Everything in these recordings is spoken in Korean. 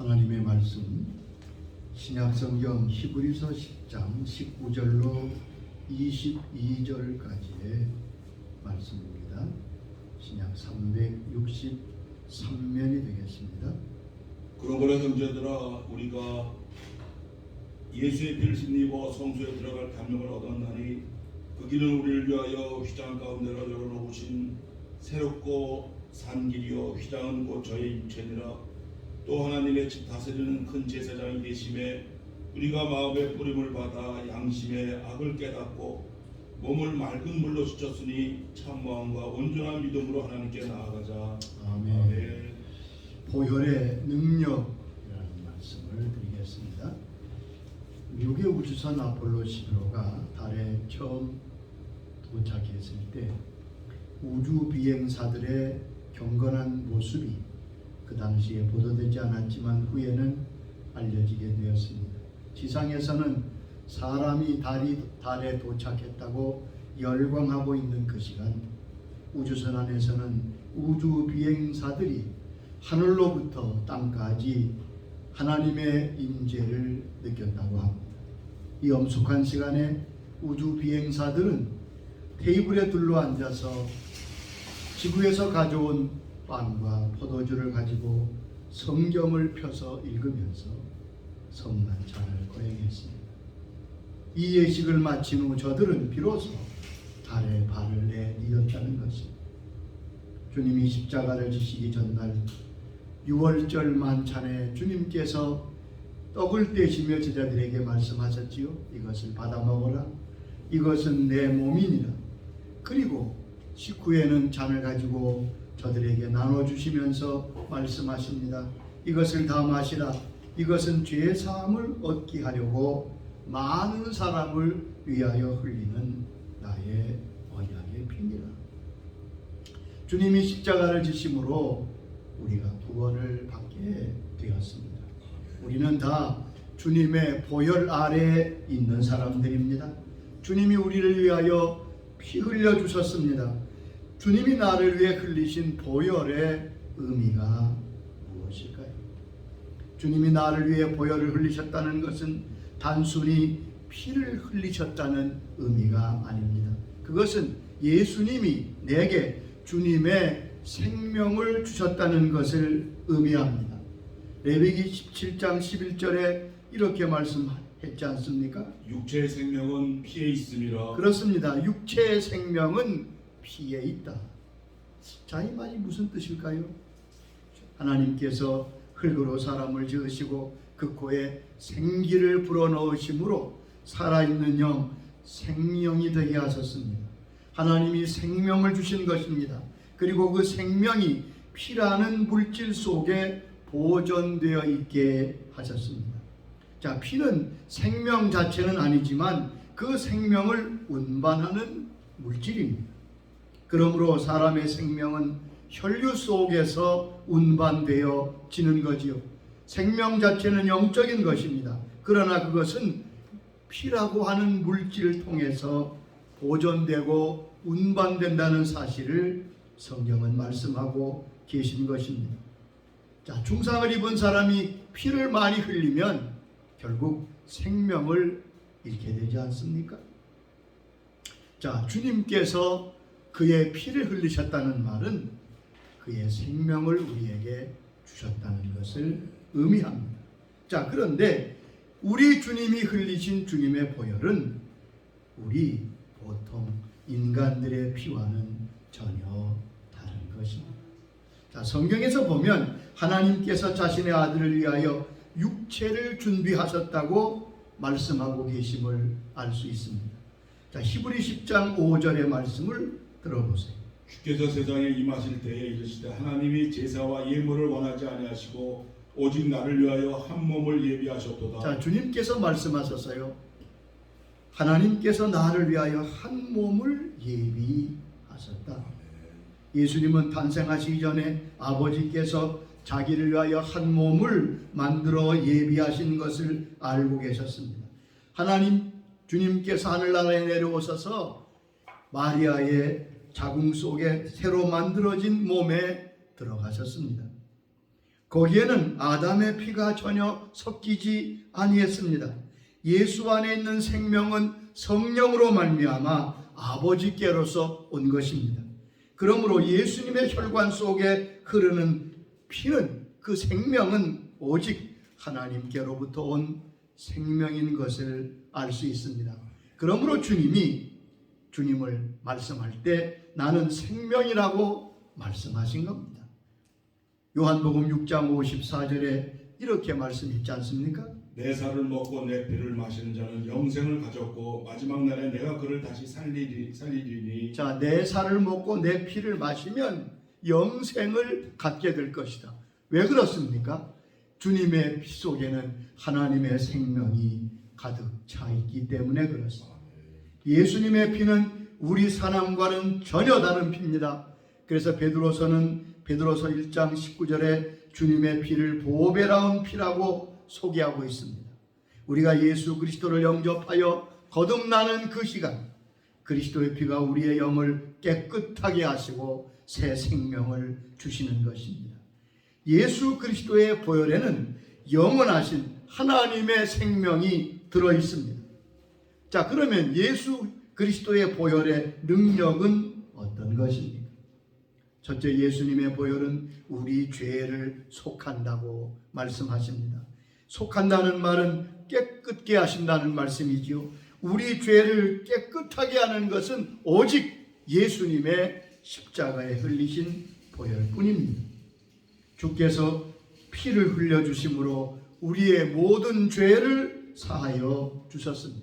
하나님의 말씀 신약성경 히브리서 10장 19절로 22절까지의 말씀입니다. 신약 363면이 되겠습니다. 그러므로 형제들아 우리가 예수의 피를 힘입어 성소에 들어갈 감명을 얻었나니 그 길은 우리를 위하여 휘장 가운데로 열어놓으신 새롭고 산 길이요 휘장은 곧 저의 육체니라 또 하나님의 집 다스리는 큰 제사장이 계심에 우리가 마음의 뿌림을 받아 양심의 악을 깨닫고 몸을 맑은 물로 씻었으니 참 마음과 온전한 믿음으로 하나님께 나아가자 아멘. 아멘. 보혈의 능력이라는 말씀을 드리겠습니다. 미국의 우주선 아폴로 11호가 달에 처음 도착했을 때 우주 비행사들의 경건한 모습이 그 당시에 보도되지 않았지만 후에는 알려지게 되었습니다. 지상에서는 사람이 달이, 달에 도착했다고 열광하고 있는 그 시간 우주선 안에서는 우주 비행사들이 하늘로부터 땅까지 하나님의 임재를 느꼈다고 합니다. 이 엄숙한 시간에 우주 비행사들은 테이블에 둘러 앉아서 지구에서 가져온 빵과 포도주를 가지고 성경을 펴서 읽으면서 성만찬을 거행했습니다. 이 예식을 마친 후 저들은 비로소 달에 발을 내디뎠다는 것입니다. 주님이 십자가를 지시기 전날 6월절 만찬에 주님께서 떡을 떼시며 제자들에게 말씀하셨지요. 이것을 받아 먹어라. 이것은 내 몸이니라. 그리고 식후에는 잔을 가지고 저들에게 나눠주시면서 말씀하십니다. 이것을 다 마시라. 이것은 죄 사함을 얻게 하려고 많은 사람을 위하여 흘리는 나의 언약의 피니라. 주님이 십자가를 지심으로 우리가 구원을 받게 되었습니다. 우리는 다 주님의 보혈 아래에 있는 사람들입니다. 주님이 우리를 위하여 피 흘려 주셨습니다. 주님이 나를 위해 흘리신 보혈의 의미가 무엇일까요? 주님이 나를 위해 보혈을 흘리셨다는 것은 단순히 피를 흘리셨다는 의미가 아닙니다. 그것은 예수님이 내게 주님의 생명을 주셨다는 것을 의미합니다. 레위기 17장 11절에 이렇게 말씀했지 않습니까? 육체의 생명은 피에 있음이라 그렇습니다. 육체의 생명은 피에 있다. 자, 이 말이 무슨 뜻일까요? 하나님께서 흙으로 사람을 지으시고 그 코에 생기를 불어넣으심으로 살아있는 영, 생명이 되게 하셨습니다. 하나님이 생명을 주신 것입니다. 그리고 그 생명이 피라는 물질 속에 보존되어 있게 하셨습니다. 자, 피는 생명 자체는 아니지만 그 생명을 운반하는 물질입니다. 그러므로 사람의 생명은 혈류 속에서 운반되어 지는 거지요. 생명 자체는 영적인 것입니다. 그러나 그것은 피라고 하는 물질을 통해서 보존되고 운반된다는 사실을 성경은 말씀하고 계신 것입니다. 자, 중상을 입은 사람이 피를 많이 흘리면 결국 생명을 잃게 되지 않습니까? 자, 주님께서 그의 피를 흘리셨다는 말은 그의 생명을 우리에게 주셨다는 것을 의미합니다. 자, 그런데 우리 주님이 흘리신 주님의 보혈은 우리 보통 인간들의 피와는 전혀 다른 것입니다. 자, 성경에서 보면 하나님께서 자신의 아들을 위하여 육체를 준비하셨다고 말씀하고 계심을 알 수 있습니다. 자, 히브리 10장 5절의 말씀을 들어보세요. 주께서 세상에 임하실 때에 이르시되 하나님이 제사와 예물을 원하지 아니하시고 오직 나를 위하여 한 몸을 예비하셨도다. 자, 주님께서 말씀하셨어요. 하나님께서 나를 위하여 한 몸을 예비하셨다. 예수님은 탄생하시기 전에 아버지께서 자기를 위하여 한 몸을 만들어 예비하신 것을 알고 계셨습니다. 하나님 주님께서 하늘나라에 내려오셔서 마리아의 자궁 속에 새로 만들어진 몸에 들어가셨습니다. 거기에는 아담의 피가 전혀 섞이지 아니했습니다. 예수 안에 있는 생명은 성령으로 말미암아 아버지께로서 온 것입니다. 그러므로 예수님의 혈관 속에 흐르는 피는 그 생명은 오직 하나님께로부터 온 생명인 것을 알 수 있습니다. 그러므로 주님이 주님을 말씀할 때 나는 생명이라고 말씀하신 겁니다. 요한복음 6장 54절에 이렇게 말씀 있지 않습니까? 내 살을 먹고 내 피를 마시는 자는 영생을 가졌고 마지막 날에 내가 그를 다시 살리리, 살리리니 자, 내 살을 먹고 내 피를 마시면 영생을 갖게 될 것이다. 왜 그렇습니까? 주님의 피 속에는 하나님의 생명이 가득 차 있기 때문에 그렇습니다. 예수님의 피는 우리 사람과는 전혀 다른 피입니다. 그래서 베드로서는 베드로서 1장 19절에 주님의 피를 보배라운 피라고 소개하고 있습니다. 우리가 예수 그리스도를 영접하여 거듭나는 그 시간 그리스도의 피가 우리의 영을 깨끗하게 하시고 새 생명을 주시는 것입니다. 예수 그리스도의 보혈에는 영원하신 하나님의 생명이 들어 있습니다. 자, 그러면 예수 그리스도의 보혈의 능력은 어떤 것입니까? 첫째, 예수님의 보혈은 우리 죄를 속한다고 말씀하십니다. 속한다는 말은 깨끗게 하신다는 말씀이지요. 우리 죄를 깨끗하게 하는 것은 오직 예수님의 십자가에 흘리신 보혈뿐입니다. 주께서 피를 흘려 주심으로 우리의 모든 죄를 사하여 주셨습니다.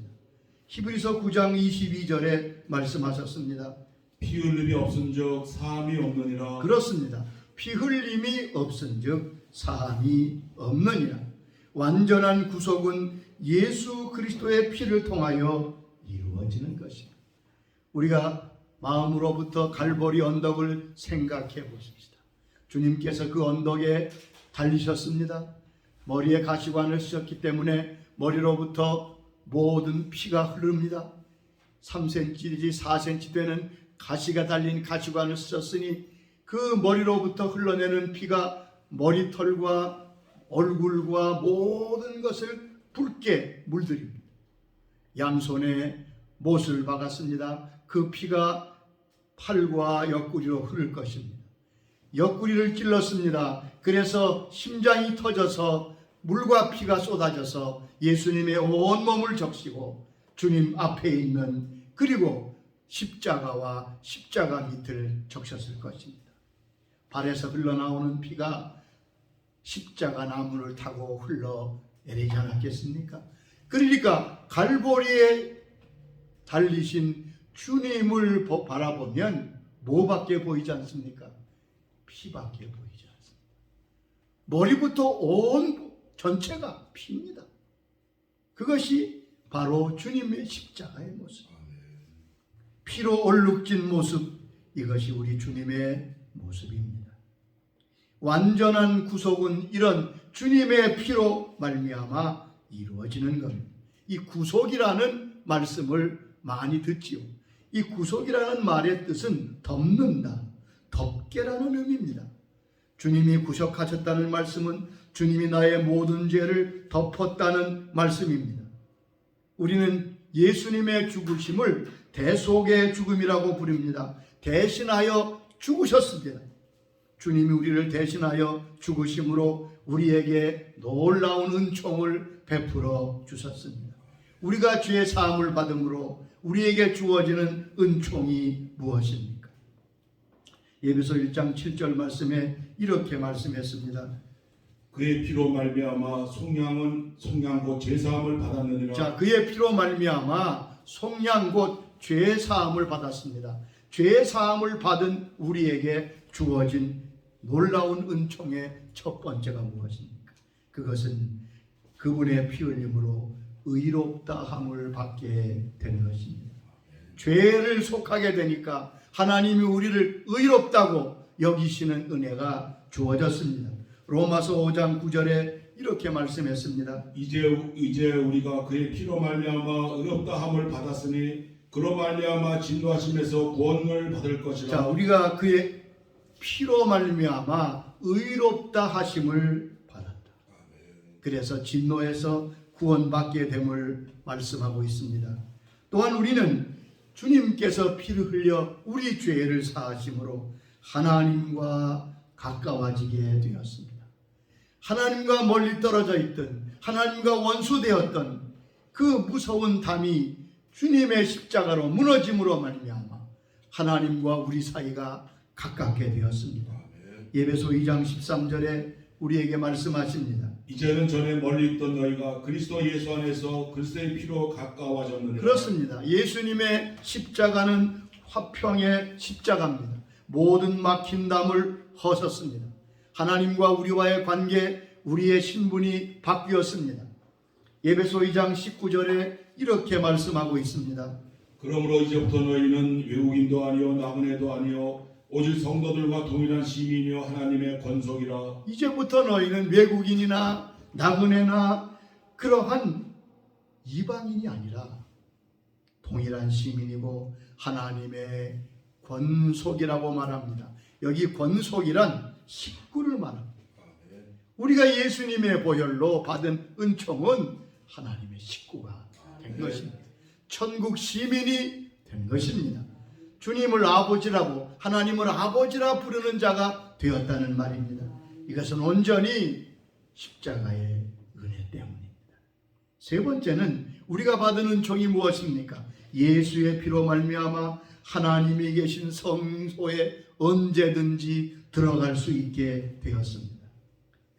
히브리서 9장 22절에 말씀하셨습니다. 피 흘림이 없은즉 사함이 없느니라 그렇습니다. 피 흘림이 없은즉 사함이 없느니라. 완전한 구속은 예수 그리스도의 피를 통하여 이루어지는 것입니다. 우리가 마음으로부터 갈보리 언덕을 생각해 보십시다. 주님께서 그 언덕에 달리셨습니다. 머리에 가시관을 쓰셨기 때문에 머리로부터 모든 피가 흐릅니다. 3cm이지 4cm 되는 가시가 달린 가시관을 쓰셨으니 그 머리로부터 흘러내는 피가 머리털과 얼굴과 모든 것을 붉게 물들입니다. 양손에 못을 박았습니다. 그 피가 팔과 옆구리로 흐를 것입니다. 옆구리를 찔렀습니다. 그래서 심장이 터져서 물과 피가 쏟아져서 예수님의 온 몸을 적시고 주님 앞에 있는 그리고 십자가와 십자가 밑을 적셨을 것입니다. 발에서 흘러나오는 피가 십자가 나무를 타고 흘러 내리지 않았겠습니까? 그러니까 갈보리에 달리신 주님을 보- 바라보면 뭐밖에 보이지 않습니까? 피밖에 보이지 않습니다. 머리부터 온 전체가 피입니다. 그것이 바로 주님의 십자가의 모습. 피로 얼룩진 모습 이것이 우리 주님의 모습입니다. 완전한 구속은 이런 주님의 피로 말미암아 이루어지는 겁니다. 이 구속이라는 말씀을 많이 듣지요. 이 구속이라는 말의 뜻은 덮는다, 덮개라는 의미입니다. 주님이 구속하셨다는 말씀은 주님이 나의 모든 죄를 덮었다는 말씀입니다. 우리는 예수님의 죽으심을 대속의 죽음이라고 부릅니다. 대신하여 죽으셨습니다. 주님이 우리를 대신하여 죽으심으로 우리에게 놀라운 은총을 베풀어 주셨습니다. 우리가 죄 사함을 받음으로 우리에게 주어지는 은총이 무엇입니까? 예배서 1장 7절 말씀에 이렇게 말씀했습니다. 그의 피로 말미암아 속량은 속량 곧 제사함을 받았느니라 자, 그의 피로 말미암아 속량 곧죄 사함을 받았습니다. 죄 사함을 받은 우리에게 주어진 놀라운 은총의 첫 번째가 무엇입니까? 그것은 그분의 피 흘림으로 의롭다 함을 받게 된 것입니다. 죄를 속하게 되니까 하나님이 우리를 의롭다고 여기시는 은혜가 주어졌습니다. 로마서 5장 9절에 이렇게 말씀했습니다. 이제 이제 우리가 그의 피로 말미암아 의롭다 함을 받았으니 그로 말미암아 진노하심에서 구원을 받을 것이라 자, 우리가 그의 피로 말미암아 의롭다 하심을 받았다. 그래서 진노에서 구원받게 됨을 말씀하고 있습니다. 또한 우리는 주님께서 피를 흘려 우리 죄를 사하심으로 하나님과 가까워지게 되었습니다. 하나님과 멀리 떨어져 있던 하나님과 원수되었던 그 무서운 담이 주님의 십자가로 무너짐으로 말미암아 하나님과 우리 사이가 가깝게 되었습니다. 예배소 2장 13절에 우리에게 말씀하십니다. 이제는 전에 멀리 있던 너희가 그리스도 예수 안에서 그리스도의 피로 가까워졌느니라. 그렇습니다. 예수님의 십자가는 화평의 십자가입니다. 모든 막힌 담을 허섰습니다. 하나님과 우리와의 관계, 우리의 신분이 바뀌었습니다. 예배소 2장 19절에 이렇게 말씀하고 있습니다. 그러므로 이제부터 너희는 외국인도 아니요 나그네도 아니요 오직 성도들과 동일한 시민이요 하나님의 권속이라. 이제부터 너희는 외국인이나 나그네나 그러한 이방인이 아니라 동일한 시민이고 하나님의 권속이라고 말합니다. 여기 권속이란 식구를 말합니다. 우리가 예수님의 보혈로 받은 은총은 하나님의 식구가 된 것입니다. 천국 시민이 된 것입니다. 주님을 아버지라고 하나님을 아버지라 부르는 자가 되었다는 말입니다. 이것은 온전히 십자가의 은혜 때문입니다. 세 번째는 우리가 받은 은총이 무엇입니까? 예수의 피로 말미암아 하나님이 계신 성소에 언제든지 들어갈 수 있게 되었습니다.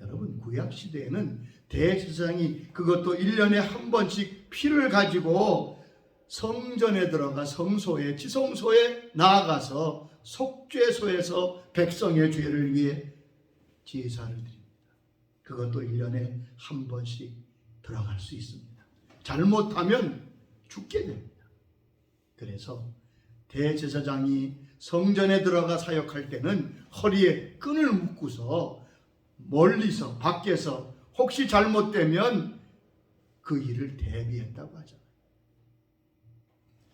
여러분 구약 시대에는 대제사장이 그것도 1년에 한 번씩 피를 가지고 성전에 들어가 성소에 지성소에 나아가서 속죄소에서 백성의 죄를 위해 제사를 드립니다. 그것도 1년에 한 번씩 들어갈 수 있습니다. 잘못하면 죽게 됩니다. 그래서 대제사장이 성전에 들어가 사역할 때는 허리에 끈을 묶고서 멀리서 밖에서 혹시 잘못되면 그 일을 대비했다고 하잖아요.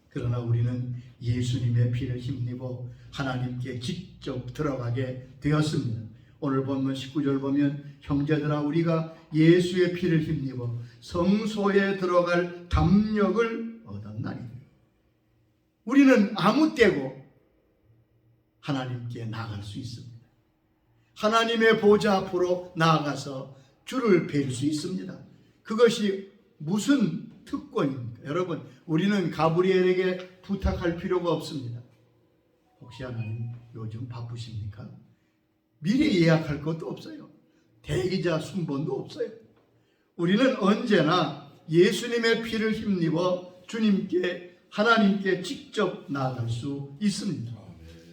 그러나 우리는 예수님의 피를 힘입어 하나님께 직접 들어가게 되었습니다. 오늘 본문 19절 보면 형제들아 우리가 예수의 피를 힘입어 성소에 들어갈 담력을 얻었나니 우리는 아무 때고 하나님께 나갈 수 있습니다. 하나님의 보좌 앞으로 나아가서 주를 뵐 수 있습니다. 그것이 무슨 특권입니까? 여러분, 우리는 가브리엘에게 부탁할 필요가 없습니다. 혹시 하나님 요즘 바쁘십니까? 미리 예약할 것도 없어요. 대기자 순번도 없어요. 우리는 언제나 예수님의 피를 힘입어 주님께 하나님께 직접 나아갈 수 있습니다.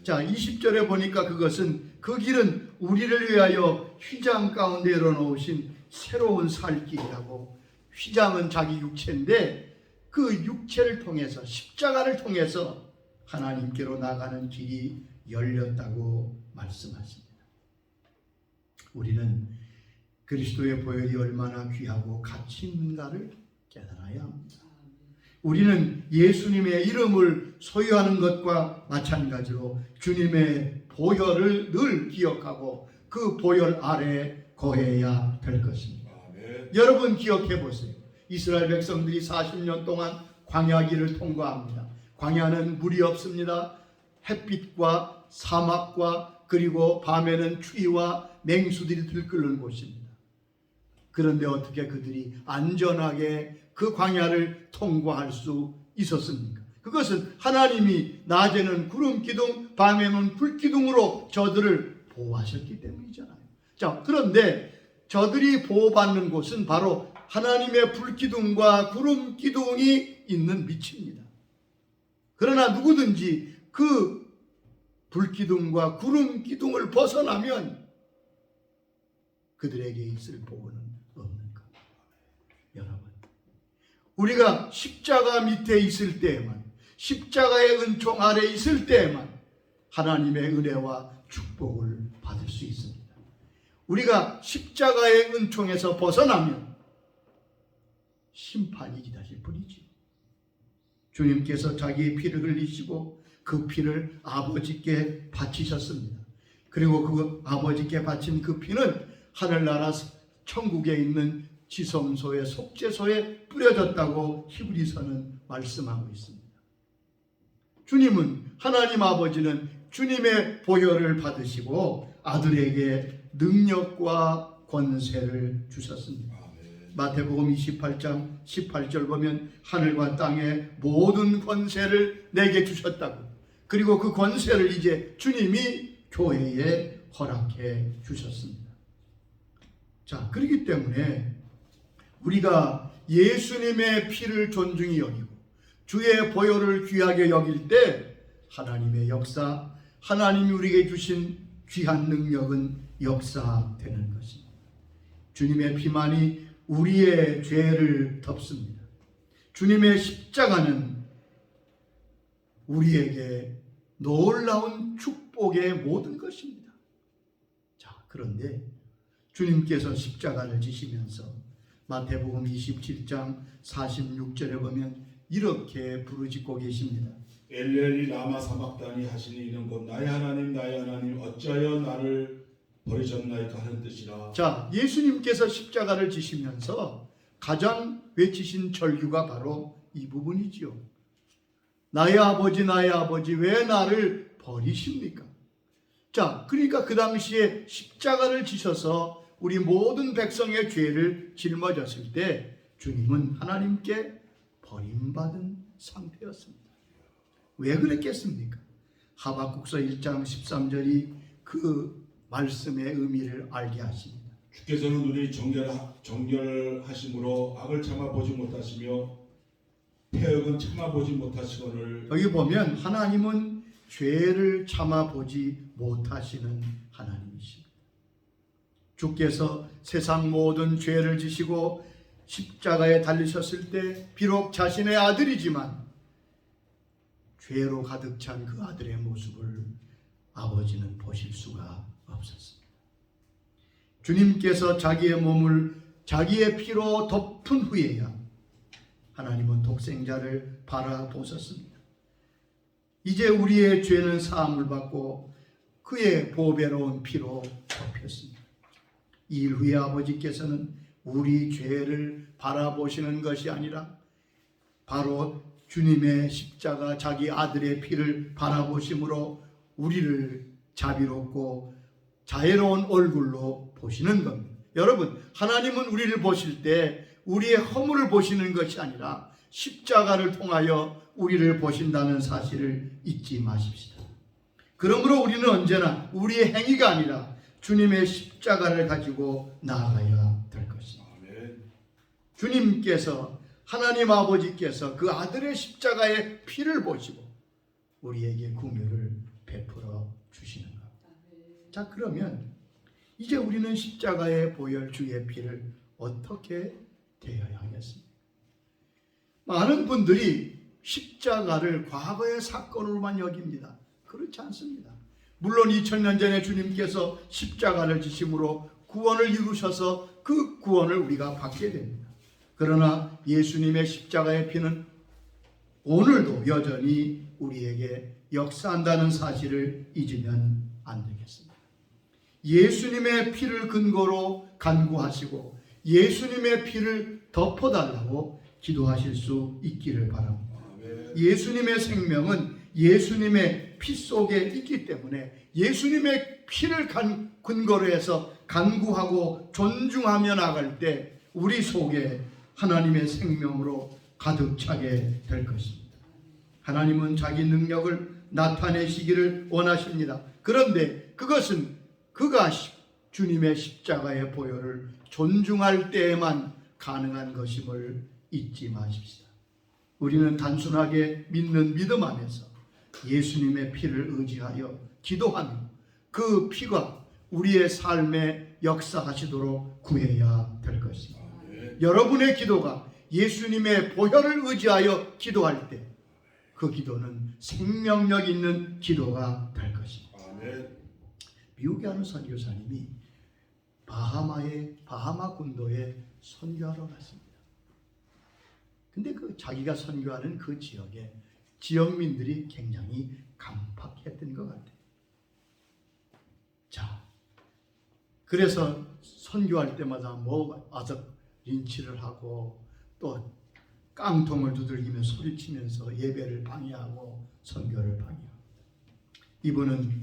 자, 20절에 보니까 그것은 그 길은 우리를 위하여 휘장 가운데 열어놓으신 새로운 살 길이라고 휘장은 자기 육체인데 그 육체를 통해서 십자가를 통해서 하나님께로 나가는 길이 열렸다고 말씀하십니다. 우리는 그리스도의 보혈이 얼마나 귀하고 가치 있는가를 깨달아야 합니다. 우리는 예수님의 이름을 소유하는 것과 마찬가지로 주님의 보혈을 늘 기억하고 그 보혈 아래 거해야 될 것입니다. 아멘. 여러분 기억해 보세요. 이스라엘 백성들이 40년 동안 광야길을 통과합니다. 광야는 물이 없습니다. 햇빛과 사막과 그리고 밤에는 추위와 맹수들이 들끓는 곳입니다. 그런데 어떻게 그들이 안전하게 그 광야를 통과할 수 있었습니까? 그것은 하나님이 낮에는 구름 기둥, 밤에는 불 기둥으로 저들을 보호하셨기 때문이잖아요. 자, 그런데 저들이 보호받는 곳은 바로 하나님의 불 기둥과 구름 기둥이 있는 밑입니다. 그러나 누구든지 그 불기둥과 구름 기둥을 벗어나면 그들에게 있을 보호는 없는 겁니다. 여러분, 우리가 십자가 밑에 있을 때에만, 십자가의 은총 아래 있을 때에만 하나님의 은혜와 축복을 받을 수 있습니다. 우리가 십자가의 은총에서 벗어나면 심판이 기다릴 뿐이지. 주님께서 자기의 피를 흘리시고 그 피를 아버지께 바치셨습니다. 그리고 그 아버지께 바친 그 피는 하늘나라 천국에 있는 지성소의 속죄소에 뿌려졌다고 히브리서는 말씀하고 있습니다. 주님은 하나님 아버지는 주님의 보혈을 받으시고 아들에게 능력과 권세를 주셨습니다. 아멘. 마태복음 28장 18절 보면 하늘과 땅의 모든 권세를 내게 주셨다고. 그리고 그 권세를 이제 주님이 교회에 허락해 주셨습니다. 자, 그렇기 때문에 우리가 예수님의 피를 존중히 여기고 주의 보혈을 귀하게 여길 때 하나님의 역사, 하나님이 우리에게 주신 귀한 능력은 역사되는 것입니다. 주님의 피만이 우리의 죄를 덮습니다. 주님의 십자가는 우리에게 놀라운 축복의 모든 것입니다. 자, 그런데 주님께서 십자가를 지시면서 마태복음 27장 46절에 보면 이렇게 부르짖고 계십니다. 엘렐리 라마 사박다니 하시니 이는 곧 나의 하나님 나의 하나님 어찌하여 나를 버리셨나이까 하는 뜻이라 자, 예수님께서 십자가를 지시면서 가장 외치신 절규가 바로 이 부분이지요. 나의 아버지, 나의 아버지, 왜 나를 버리십니까? 자, 그러니까 그 당시에 십자가를 지셔서 우리 모든 백성의 죄를 짊어졌을 때 주님은 하나님께 버림받은 상태였습니다. 왜 그랬겠습니까? 하박국서 1장 13절이 그 말씀의 의미를 알게 하십니다. 주께서는 눈이 정결 정결하심으로 악을 참아 보지 못하시며 폐역은 참아 보지 못하시거늘 여기 보면 하나님은 죄를 참아 보지 못하시는. 주께서 세상 모든 죄를 지시고 십자가에 달리셨을 때 비록 자신의 아들이지만 죄로 가득 찬 그 아들의 모습을 아버지는 보실 수가 없었습니다. 주님께서 자기의 몸을 자기의 피로 덮은 후에야 하나님은 독생자를 바라보셨습니다. 이제 우리의 죄는 사함을 받고 그의 보배로운 피로 덮였습니다. 이일 후에 아버지께서는 우리 죄를 바라보시는 것이 아니라 바로 주님의 십자가 자기 아들의 피를 바라보심으로 우리를 자비롭고 자애로운 얼굴로 보시는 겁니다. 여러분, 하나님은 우리를 보실 때 우리의 허물을 보시는 것이 아니라 십자가를 통하여 우리를 보신다는 사실을 잊지 마십시다. 그러므로 우리는 언제나 우리의 행위가 아니라 주님의 십자가를 가지고 나아가야 될 것입니다. 아멘 주님께서 하나님 아버지께서 그 아들의 십자가의 피를 보시고 우리에게 긍휼을 베풀어 주시는 것. 자 그러면 이제 우리는 십자가의 보혈 주의 피를 어떻게 대해야 하겠습니까? 많은 분들이 십자가를 과거의 사건으로만 여깁니다. 그렇지 않습니다. 물론 2000년 전에 주님께서 십자가를 지심으로 구원을 이루셔서 그 구원을 우리가 받게 됩니다. 그러나 예수님의 십자가의 피는 오늘도 여전히 우리에게 역사한다는 사실을 잊으면 안 되겠습니다. 예수님의 피를 근거로 간구하시고 예수님의 피를 덮어달라고 기도하실 수 있기를 바랍니다. 예수님의 생명은 예수님의 피 속에 있기 때문에 예수님의 피를 간, 근거로 해서 간구하고 존중하며 나갈 때 우리 속에 하나님의 생명으로 가득 차게 될 것입니다. 하나님은 자기 능력을 나타내시기를 원하십니다. 그런데 그것은 그가 십- 주님의 십자가의 보혈을 존중할 때에만 가능한 것임을 잊지 마십시다. 우리는 단순하게 믿는 믿음 안에서 예수님의 피를 의지하여 기도하며 그 피가 우리의 삶에 역사하시도록 구해야 될 것입니다. 여러분의 기도가 예수님의 보혈을 의지하여 기도할 때 그 기도는 생명력 있는 기도가 될 것입니다. 미국에 하는 선교사님이 바하마의 바하마 군도에 선교하러 갔습니다. 근데 그 자기가 선교하는 그 지역에 지역민들이 굉장히 강팍했던 것 같아요. 자, 그래서 선교할 때마다 뭐 와서 린치를 하고 또 깡통을 두들기며 소리치면서 예배를 방해하고 선교를 방해하고 이분은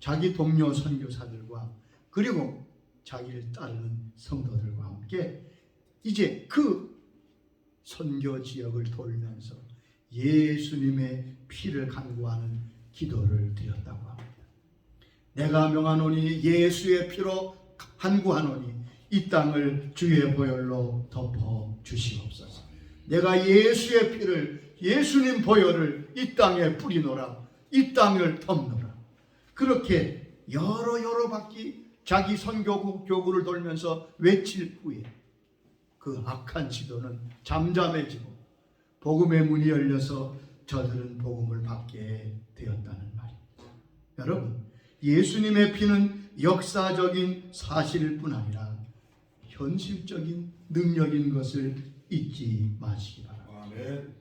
자기 동료 선교사들과 그리고 자기를 따르는 성도들과 함께 이제 그 선교 지역을 돌면서 예수님의 피를 간구하는 기도를 드렸다고 합니다. 내가 명하노니 예수의 피로 간구하노니 이 땅을 주의 보혈로 덮어 주시옵소서. 내가 예수의 피를 예수님 보혈을 이 땅에 뿌리노라. 이 땅을 덮노라. 그렇게 여러 여러 바퀴 자기 선교국 교구를 돌면서 외칠 후에 그 악한 지도는 잠잠해지고 복음의 문이 열려서 저들은 복음을 받게 되었다는 말입니다. 여러분, 예수님의 피는 역사적인 사실일 뿐 아니라 현실적인 능력인 것을 잊지 마시기 바랍니다. 아멘.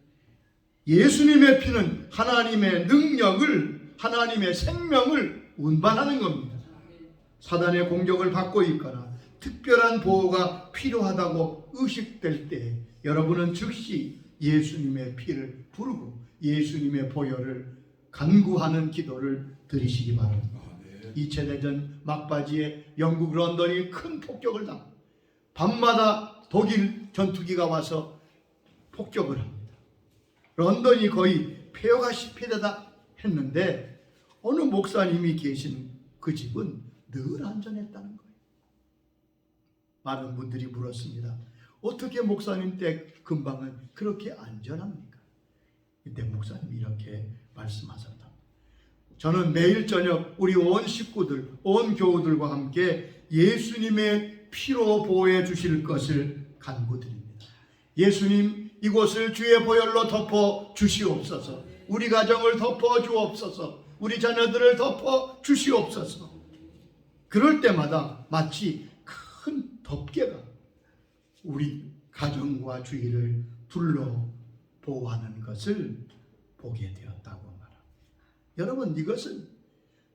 예수님의 피는 하나님의 능력을 하나님의 생명을 운반하는 겁니다. 사단의 공격을 받고 있거나 특별한 보호가 필요하다고 의식될 때 여러분은 즉시 예수님의 피를 부르고 예수님의 보혈을 간구하는 기도를 드리시기 바랍니다. 아멘. 2차 대전 막바지에 영국 런던이 큰 폭격을 당. 밤마다 독일 전투기가 와서 폭격을 합니다. 런던이 거의 폐허가시피 되다 했는데 어느 목사님이 계신 그 집은 늘 안전했다는 거예요. 많은 분들이 물었습니다. 어떻게 목사님 때 근방은 그렇게 안전합니까? 이때 목사님이 이렇게 말씀하셨다. 저는 매일 저녁 우리 온 식구들, 온 교우들과 함께 예수님의 피로 보호해 주실 것을 간구드립니다. 예수님 이곳을 주의 보혈로 덮어 주시옵소서. 우리 가정을 덮어 주옵소서. 우리 자녀들을 덮어 주시옵소서. 그럴 때마다 마치 큰 덮개가 우리 가정과 주위를 둘러 보호하는 것을 보게 되었다고 말합니다. 여러분 이것은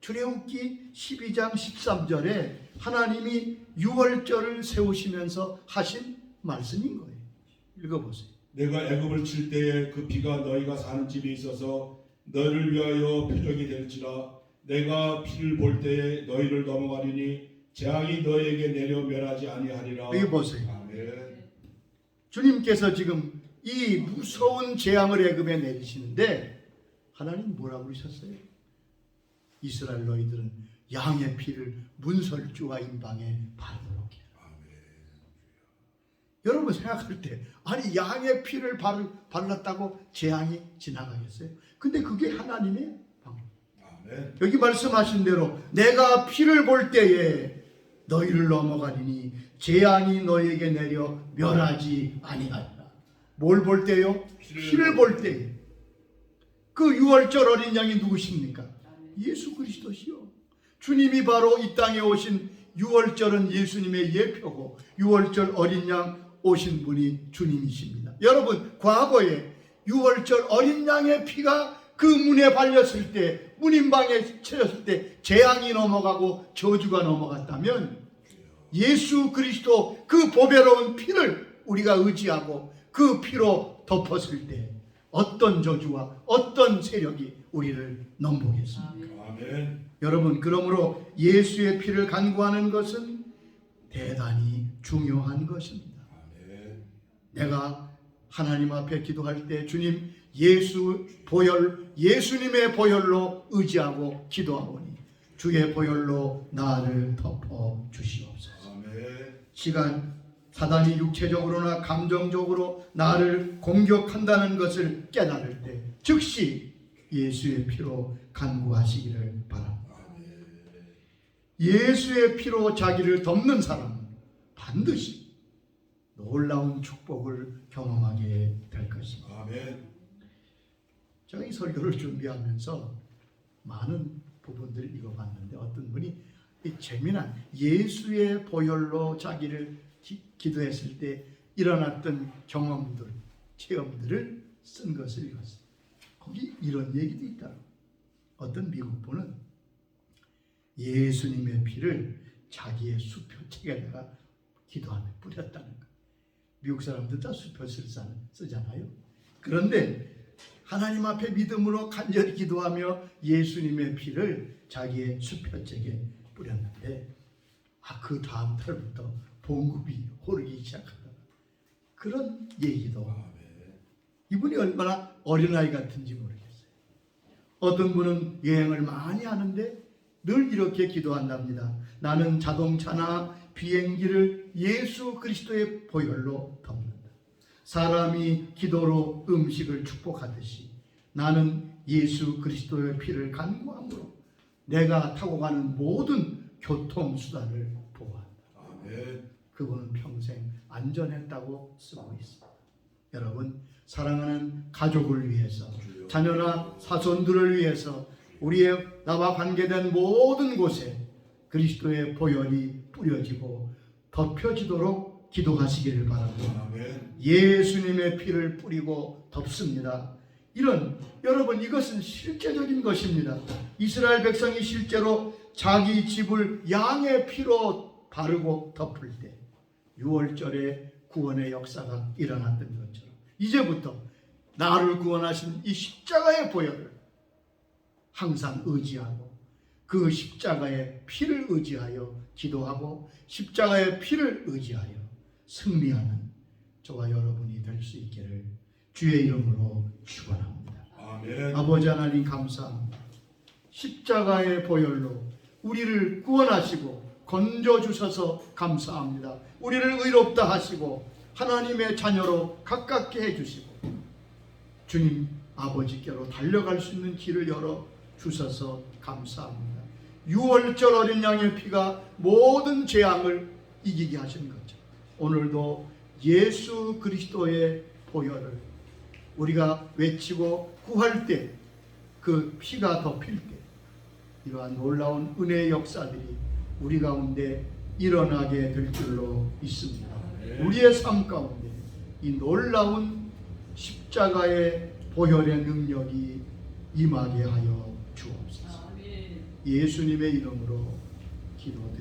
출애굽기 12장 13절에 하나님이 유월절을 세우시면서 하신 말씀인 거예요. 읽어보세요. 내가 애굽을 칠 때에 그 피가 너희가 사는 집에 있어서 너희를 위하여 표적이 될지라 내가 피를 볼 때에 너희를 넘어가리니 재앙이 너희에게 내려 멸하지 아니하리라. 여기 보세요. 아멘. 주님께서 지금 이 무서운 재앙을 애굽에 내리시는데 하나님 뭐라고 그러셨어요? 이스라엘 너희들은 양의 피를 문설주와 임방에 바르도록 해라. 여러분 생각할 때 아니 양의 피를 바르, 발랐다고 재앙이 지나가겠어요? 근데 그게 하나님의 방법. 여기 말씀하신 대로 내가 피를 볼 때에 너희를 넘어가리니 재앙이 너희에게 내려 멸하지 아니하리라. 뭘 볼 때요? 피를 볼 때에. 그 유월절 어린 양이 누구십니까? 예수 그리스도시요. 주님이 바로 이 땅에 오신 유월절은 예수님의 예표고 유월절 어린 양 오신 분이 주님이십니다. 여러분 과거에 유월절 어린 양의 피가 그 문에 발렸을 때 문인방에 채렸을 때 재앙이 넘어가고 저주가 넘어갔다면 예수 그리스도 그 보배로운 피를 우리가 의지하고 그 피로 덮었을 때 어떤 저주와 어떤 세력이 우리를 넘보겠습니까? 아멘. 여러분 그러므로 예수의 피를 간구하는 것은 대단히 중요한 것입니다. 아멘. 내가 하나님 앞에 기도할 때 주님 예수 보혈 예수님의 보혈로 의지하고 기도하오니 주의 보혈로 나를 덮어 주시옵소서. 시간 사단이 육체적으로나 감정적으로 나를 공격한다는 것을 깨달을 때 즉시 예수의 피로 간구하시기를 바랍니다. 예수의 피로 자기를 덮는 사람은 반드시 놀라운 축복을 경험하게 될 것입니다. 아멘. 이 설교를 준비하면서 많은 부분들을 읽어봤는데 어떤 분이 이 재미난 예수의 보혈로 자기를 기, 기도했을 때 일어났던 경험들, 체험들을 쓴 것을 읽었어요. 거기 이런 얘기도 있다. 어떤 미국 분은 예수님의 피를 자기의 수표책에다가 기도하며 뿌렸다는 거. 미국 사람들 다 수표를 쓰잖아요. 그런데 하나님 앞에 믿음으로 간절히 기도하며 예수님의 피를 자기의 수표책에 뿌렸는데 아, 그 다음 달부터 봉급이 오르기 시작하더라. 그런 얘기도 이분이 얼마나 어린아이 같은지 모르겠어요. 어떤 분은 여행을 많이 하는데 늘 이렇게 기도한답니다. 나는 자동차나 비행기를 예수 그리스도의 보혈로 덮는다. 사람이 기도로 음식을 축복하듯이 나는 예수 그리스도의 피를 간구함으로 내가 타고 가는 모든 교통수단을 보호한다. 아멘. 그분은 평생 안전했다고 쓰고 있습니다. 여러분 사랑하는 가족을 위해서. 자녀나 사손들을 위해서 우리의 나와 관계된 모든 곳에 그리스도의 보혈이 뿌려지고 덮여지도록 기도하시기를 바랍니다. 예수님의 피를 뿌리고 덮습니다. 이런 여러분 이것은 실제적인 것입니다. 이스라엘 백성이 실제로 자기 집을 양의 피로 바르고 덮을 때 6월절에 구원의 역사가 일어났던 것처럼 이제부터 나를 구원하신 이 십자가의 보혈을 항상 의지하고 그 십자가의 피를 의지하여 기도하고 십자가의 피를 의지하여 승리하는 저와 여러분이 될 수 있기를 주의 이름으로 축원합니다. 아멘. 아버지 하나님 감사합니다. 십자가의 보혈로 우리를 구원하시고 건져 주셔서 감사합니다. 우리를 의롭다 하시고 하나님의 자녀로 가깝게 해 주시고 주님 아버지께로 달려갈 수 있는 길을 열어 주셔서 감사합니다. 6월절 어린 양의 피가 모든 재앙을 이기게 하신 거죠. 오늘도 예수 그리스도의 보혈을 우리가 외치고 구할 때 그 피가 덮일 때 이러한 놀라운 은혜의 역사들이 우리 가운데 일어나게 될 줄로 믿습니다. 우리의 삶 가운데 이 놀라운 십자가의 보혈의 능력이 임하게 하여 주옵소서. 예수님의 이름으로 기도드리옵나이다.